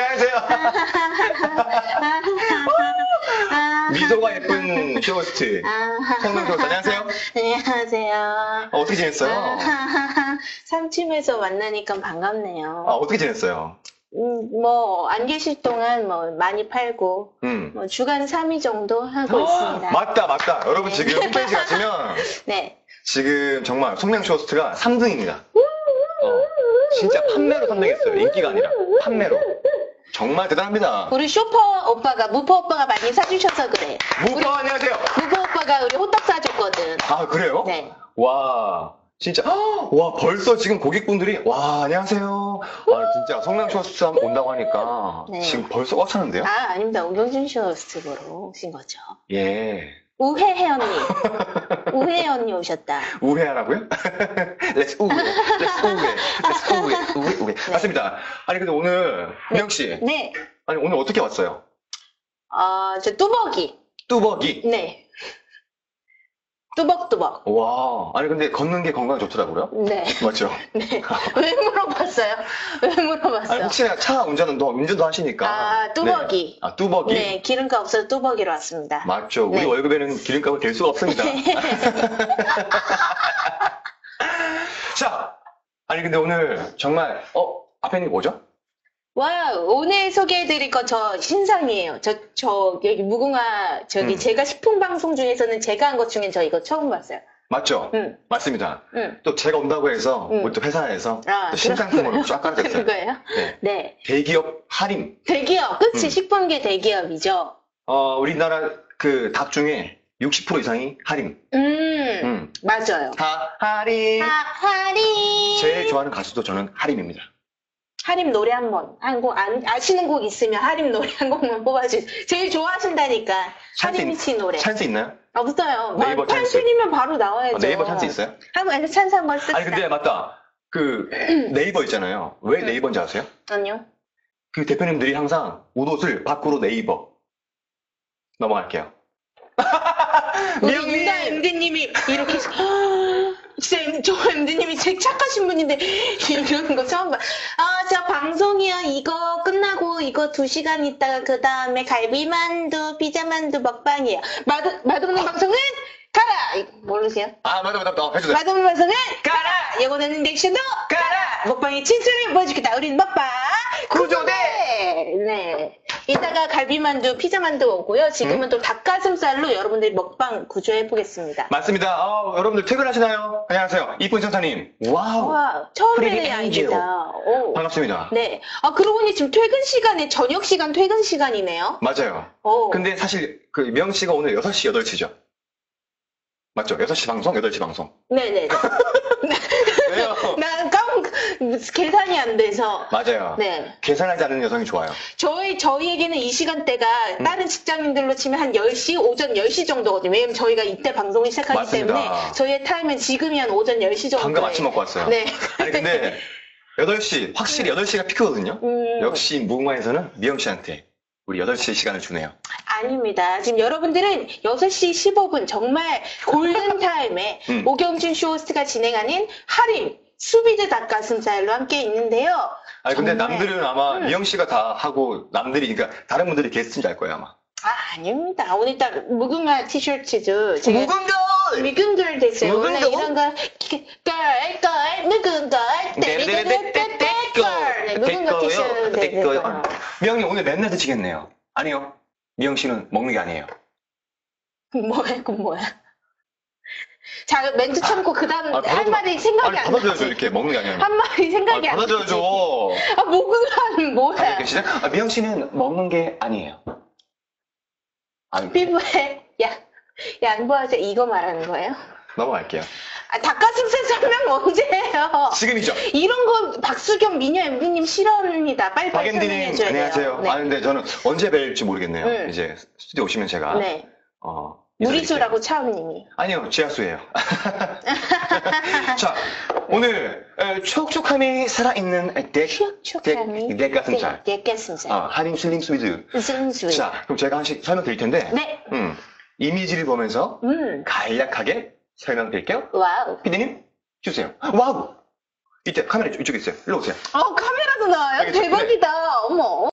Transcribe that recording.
안녕하세요. 미소가 예쁜 쇼호스트. 성능 쇼호스트. 안녕하세요. 안녕하세요. 어, 떻게 지냈어요? 삼침에서 만나니까 반갑네요. 아, 어떻게 지냈어요? 음, 뭐, 안 계실 동안 뭐, 많이 팔고, 음. 뭐, 주간 3위 정도 하고 있습니다. 맞다, 맞다. 여러분 네. 지금 홈페이지 가시면 네. 지금 정말 송량 쇼호스트가 3등입니다. 어, 진짜 판매로 3등했어요. 인기가 아니라 판매로. 정말 대단합니다. 우리 쇼퍼 오빠가, 무퍼 오빠가 많이 사주셔서 그래. 무퍼 안녕하세요. 무퍼 오빠가 우리 호떡 사줬거든. 아, 그래요? 네. 와, 진짜, 와, 벌써 지금 고객분들이, 와, 안녕하세요. 아, 진짜 성남 쇼호스트 한번 온다고 하니까 네. 지금 벌써 꽉 차는데요? 아, 아닙니다. 오경준 쇼호스트 보러 오신 거죠. 예. 우혜혜 언니. 우혜혜 언니 오셨다. 우회하라고요? Let's 우회. Let's 우회. Let's 우회. 우회, 우회. 맞습니다. 아니, 근데 오늘, 미영 씨. 네. 아니, 오늘 어떻게 왔어요? 아, 저 뚜벅이. 뚜벅이. 네. 뚜벅뚜벅. 와, 아니, 근데 걷는 게 건강에 좋더라고요. 네. 맞죠? 네. 왜 물어봤어요? 왜 아니, 물어봤어요? 혹시나 차 운전은, 너 운전도 하시니까. 아, 뚜벅이. 네. 아, 뚜벅이. 네, 기름값 없어서 뚜벅이로 왔습니다. 맞죠. 우리 네. 월급에는 기름값을 댈 수가 없습니다. 자, 아니 근데 오늘 정말 어 앞에 있는 게 뭐죠? 와, 오늘 소개해드릴 거 저 신상이에요. 저, 저, 여기 무궁화, 저기 음. 제가 식품 방송 중에서는 제가 한 것 중엔 저 이거 처음 봤어요. 맞죠? 응, 맞습니다. 응. 또 제가 온다고 해서 음. 우리 또 회사에서 아, 또 신상품으로 쫙 깔아줬어요. 그거예요? 네. 네. 대기업 할인. 대기업, 그치? 음. 식품계 대기업이죠. 어 우리나라 그 닭 중에 60% 이상이 할인. 음, 음. 맞아요. 하 할인. 하, 하림. 제일 좋아하는 가수도 저는 하림입니다. 하림 노래 한 번, 한 곡, 안, 아시는 곡 있으면 하림 노래 한 곡만 뽑아주세요. 제일 좋아하신다니까. 하림 씨 노래. 찬스 있나요? 없어요. 네이버 뭐, 찬스. 찬스이면 바로 나와야죠. 아, 네이버 찬스 있어요? 한번 찬스 한번 씁시다. 아니 근데 맞다. 그 네이버 있잖아요. 왜 음. 네이버인지 아세요? 아니요. 그 대표님들이 항상 옷을 밖으로 네이버 넘어갈게요. 미영님! 임다 MD님이 이렇게 M- 저 MD님이 되게 착하신 분인데 이러는 거 처음 봐. 아, 저 방송이요. 이거 끝나고 이거 두 시간 있다가 그 다음에 갈비만두, 피자만두 먹방이에요. 맛, 맛없는 방송은 가라. 모르세요? 아 맞다 맞다 맞다 해주세요. 맛없는 방송은 가라. 이거는 넥션도 가라. 먹방의 진수를 보여주겠다. 우린 먹방 구조대! 네. 이따가 갈비만두, 피자만두 오고요. 지금은 음? 또 닭가슴살로 여러분들이 먹방 구조해 보겠습니다. 맞습니다. 어, 여러분들 퇴근하시나요? 안녕하세요. 이쁜 천사님. 와우. 와, 처음 프리티 뵈는 엔지오. 양이다. 오. 반갑습니다. 네. 아, 그러고 보니 지금 퇴근 시간에 저녁 시간 퇴근 시간이네요. 맞아요. 오. 근데 사실 그 미영 씨가 오늘 6시, 8시죠? 맞죠? 6시 방송, 8시 방송. 네네. 까먹, 계산이 안 돼서. 맞아요. 네. 계산하지 않는 여성이 좋아요. 저희, 저희에게는 이 시간대가 음. 다른 직장인들로 치면 한 10시, 오전 10시 정도거든요. 왜냐면 저희가 이때 방송을 시작하기 맞습니다. 때문에 저희의 타임은 지금이 한 오전 10시 정도. 방금 아침 먹고 왔어요. 네. 아니 근데 8시, 확실히 8시가 피크거든요. 음, 역시 무궁화에서는 미영 씨한테 우리 8시 시간을 주네요. 아닙니다. 지금 여러분들은 6시 15분 정말 골든타임에 음. 오경준 쇼호스트가 진행하는 할인 수비드 닭가슴살로 함께 있는데요. 아니 근데 정말. 남들은 아마 음. 미영 씨가 다 하고 남들이 그러니까 다른 분들이 게스트인 줄 알 거예요 아마. 아, 아닙니다. 오늘따라 무궁화 티셔츠도 제가 무궁걸! 미군걸 됐어요. 무궁걸? 이런 거 걸, 걸, 무궁걸, 떼리떼리떼떼걸 네, 무궁화 티셔츠. 미영이 오늘 맨날 드시겠네요. 아니요. 미영 씨는 먹는 게 아니에요. 뭐야, 그 뭐야. 자, 멘트 참고 그 다음 아, 할 말이 생각이 아니 안 받아줘야죠 나지. 이렇게 먹는 게 아니라. 한 말이 생각이 아, 안 나지. 받아줘야죠. 아, 무궁화는 뭐야. 가만히 계시죠? 아, 미영 씨는 먹는 게 아니에요. 아, 피부에 야, 양보하세요. 이거 말하는 거예요? 넘어갈게요. 아, 닭가슴살 설명 언제 해요? 지금이죠. 이런 거 박수경 미녀 MD님 싫어합니다. 빨리 빨리 박앤디님 설명해줘야 돼요. 안녕하세요. 네. 아 근데 저는 언제 뵐지 모르겠네요. 음. 이제 스튜디오 오시면 제가 네. 어. 무리수라고 차은님이. 아니요, 지하수예요. 자, 오늘 에, 촉촉함이 살아있는 덱, 촉촉함이. 덱 가슴살. 네, 닭가슴살. 아, 할인 슬림 스위드. 순수해. 자, 그럼 제가 한씩 설명드릴 텐데, 네. 음, 이미지를 보면서 음. 간략하게 설명드릴게요. 와우. 피디님, 주세요. 와우! 이때 카메라 이쪽- 이쪽에 있어요. 일로 오세요. 어, 카메라도 나와요? 알겠죠? 대박이다. 어머.